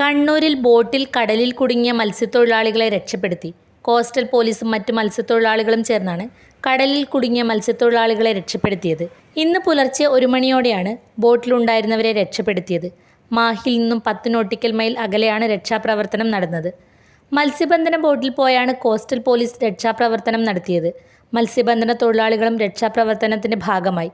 കണ്ണൂരിൽ ബോട്ടിൽ കടലിൽ കുടുങ്ങിയ മത്സ്യത്തൊഴിലാളികളെ രക്ഷപ്പെടുത്തി. കോസ്റ്റൽ പോലീസും മറ്റ് മത്സ്യത്തൊഴിലാളികളും ചേർന്നാണ് കടലിൽ കുടുങ്ങിയ മത്സ്യത്തൊഴിലാളികളെ രക്ഷപ്പെടുത്തിയത്. ഇന്ന് പുലർച്ചെ ഒരു മണിയോടെയാണ് ബോട്ടിലുണ്ടായിരുന്നവരെ രക്ഷപ്പെടുത്തിയത്. മാഹിൽ നിന്നും പത്ത് നോട്ടിക്കൽ മൈൽ അകലെയാണ് രക്ഷാപ്രവർത്തനം നടന്നത്. മത്സ്യബന്ധന ബോട്ടിൽ പോയാണ് കോസ്റ്റൽ പോലീസ് രക്ഷാപ്രവർത്തനം നടത്തിയത്. മത്സ്യബന്ധന തൊഴിലാളികളും രക്ഷാപ്രവർത്തനത്തിന്റെ ഭാഗമായി.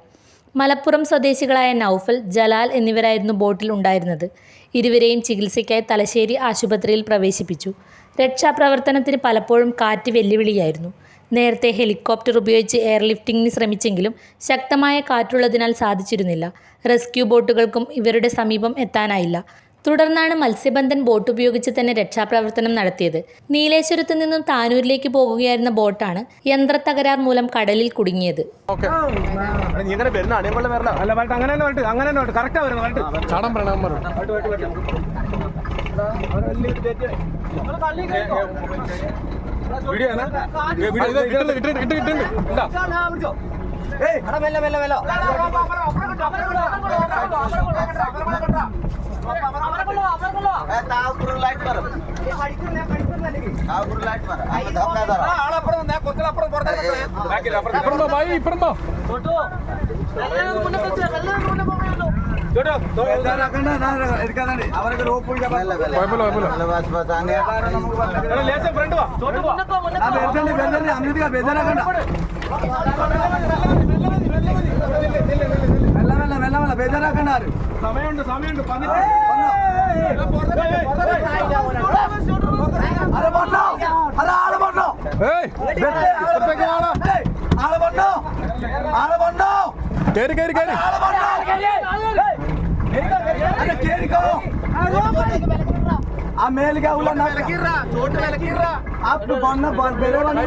മലപ്പുറം സ്വദേശികളായ നൌഫൽ ജലാൽ എന്നിവരായിരുന്നു ബോട്ടിൽ ഉണ്ടായിരുന്നത്. ഇരുവരെയും ചികിത്സയ്ക്കായി തലശ്ശേരി ആശുപത്രിയിൽ പ്രവേശിപ്പിച്ചു. രക്ഷാപ്രവർത്തനത്തിന് പലപ്പോഴും കാറ്റ് വെല്ലുവിളിയായിരുന്നു. നേരത്തെ ഹെലികോപ്റ്റർ ഉപയോഗിച്ച് എയർലിഫ്റ്റിംഗിന് ശ്രമിച്ചെങ്കിലും ശക്തമായ കാറ്റുള്ളതിനാൽ സാധിച്ചിരുന്നില്ല. റെസ്ക്യൂ ബോട്ടുകൾക്കും ഇവരുടെ സമീപം എത്താനായില്ല. തുടർന്നാണ് മത്സ്യബന്ധൻ ബോട്ട് ഉപയോഗിച്ച് തന്നെ രക്ഷാപ്രവർത്തനം നടത്തിയത് നീലേശ്വരത്ത് നിന്നും താനൂരിലേക്ക് പോകുകയായിരുന്ന ബോട്ടാണ് യന്ത്ര തകരാർ മൂലം കടലിൽ കുടുങ്ങിയത് ഓക്കെ നീ ഇങ്ങനെ വരുന്ന അണിയമ്പള്ള വരല അല്ല വരട്ടെ അങ്ങനെ തന്നെ വരട്ടെ അങ്ങനെ బెదరాకన్నారు సమయం సమయం పని కేరి కేరి కేరి ఆ మేలుగా ఉన్నా చోటు వెళ్ళకిర్రా అప్పుడు బొన్న బెదరవని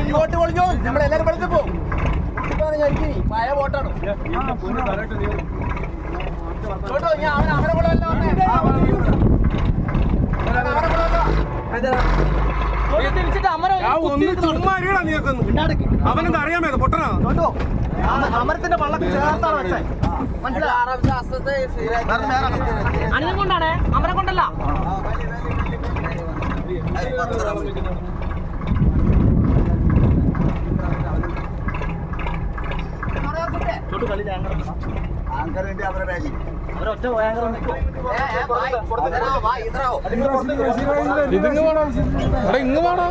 ഇങ്ങോട്ട് പൊളിഞ്ഞോ. നമ്മളെല്ലാരും പഠിച്ചു പോകും മഴ പോട്ടാണ്. ഞാൻ അവൻ അവനെ കൂടെ വല്ല തിരിച്ചിട്ട് അവനെന്താ അറിയാമേ പൊട്ടനാ കേട്ടോ അമരത്തിന്റെ വള്ളം ചേർത്താണ് വെച്ചേ. മനസ്സിലായി? അണിലും കൊണ്ടാണ്? അമരം കൊണ്ടല്ല. ചോട്ട് കളി ആങ്കർ? ആങ്കർ ഉണ്ട് അവരുടെ ബാഗിൽ അവരൊറ്റ ആങ്കർ ഇതിങ്ങ് വേണം. ഇങ്ങ് വേണം.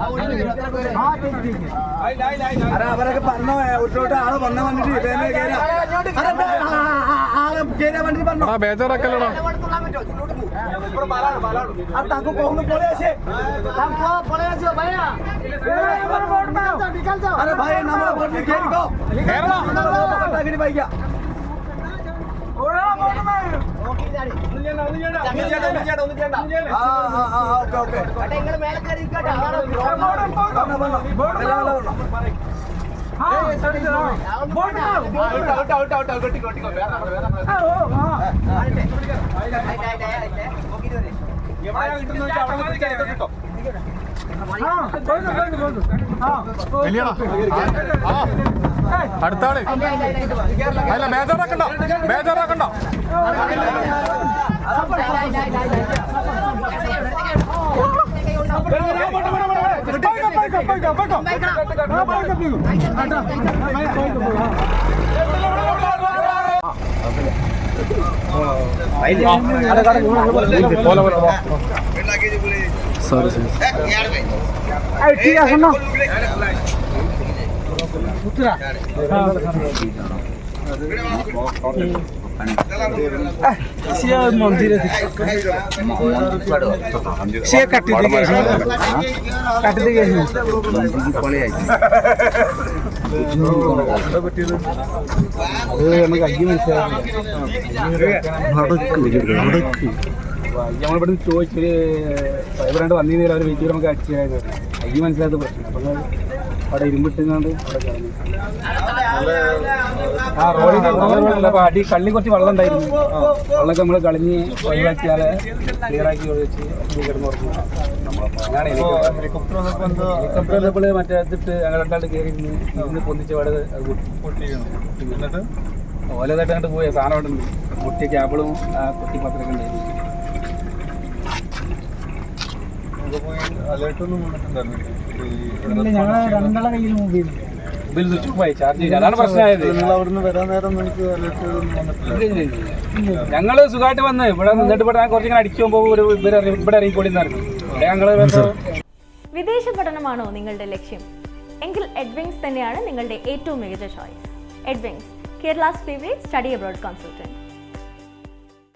ആളെ അരെ അവരൊക്കെ പറഞ്ഞ ഉള്ളോട്ട് ആൾ വന്ന വന്നിട്ട് ഇതേനെ കേറാ. അരെ ആ, ആ, ആ, ആളെ കേറാ വന്നിട്ട് പറഞ്ഞു. എടാ ബേജാറാക്കല്ലടാ ആ താങ്കു പോകുന്ന പോലെ ആശേ അരെ ഭായി നമ്മളെ ബോട്ടിൽ കേറിക്കോ. കേറണം ബൈക്കാ ആ ആ ആ ഓക്കെ അടുത്താൾ അല്ല മേജറാക്കണ്ട മേജറാക്കണ്ട പോലെ പോലെ সরি সরি ঠিক আছে না? হ্যাঁ। মন্দিরে সে কাটি দিয়ে কাটি നമ്മളിവിടെ ചോദിച്ചൊരു ഫൈബറായിട്ട് വന്നിരുന്നില്ല അവർ വെയിറ്റ് നമുക്ക് അടിച്ചായിരുന്നു അയ്യ മനസ്സിലാത്ത പ്രശ്നം. അപ്പം അവിടെ ഇരുമ്പിട്ടുകൊണ്ട് അവിടെ കിടന്നു ആ റോഡിൽ അപ്പോൾ അടി കള്ളി കുറച്ച് വെള്ളം ഉണ്ടായിരുന്നു. വെള്ളമൊക്കെ നമ്മൾ കളഞ്ഞ് ഒഴിവാക്കിയാൽ ക്ലിയർ ആക്കി ഒഴിച്ച് കിടന്നു ഉറങ്ങും. അങ്ങനെയാണ് ഹെലികോപ്റ്റർ വന്നപ്പോൾ മറ്റേ ഇതിട്ട് ഞങ്ങൾ രണ്ടാണ്ട് കയറി ഇന്ന് പൊന്തിച്ച പാട് അത് പൊട്ടി. എന്നിട്ട്? ഓലതായിട്ട് അങ്ങോട്ട് പോയ. സാധനം അവിടെ ഉണ്ട് പൊട്ടിയ ക്യാബിളും ആ കുട്ടി പത്രമൊക്കെ ഉണ്ടായിരുന്നു. ഞങ്ങൾ സുഖമായിട്ട് വന്ന്. ഇവിടെ നിന്നിട്ട് ഇവിടെ ഞാൻ കുറച്ചിങ്ങനെ അടിച്ചു പോകുമ്പോൾ ഒരു ഇവിടെ ഇറങ്ങി- ഇവിടെ ഇറങ്ങിക്കൊണ്ടിരുന്നായിരുന്നു. ഇവിടെ ഞങ്ങൾ വന്ന് വിദേശ പഠനമാണോ നിങ്ങളുടെ ലക്ഷ്യം? എങ്കിൽ എഡ്വിങ്സ് തന്നെയാണ് നിങ്ങളുടെ ഏറ്റവും മികച്ച choice Edwings Kerala's favourite study abroad consultant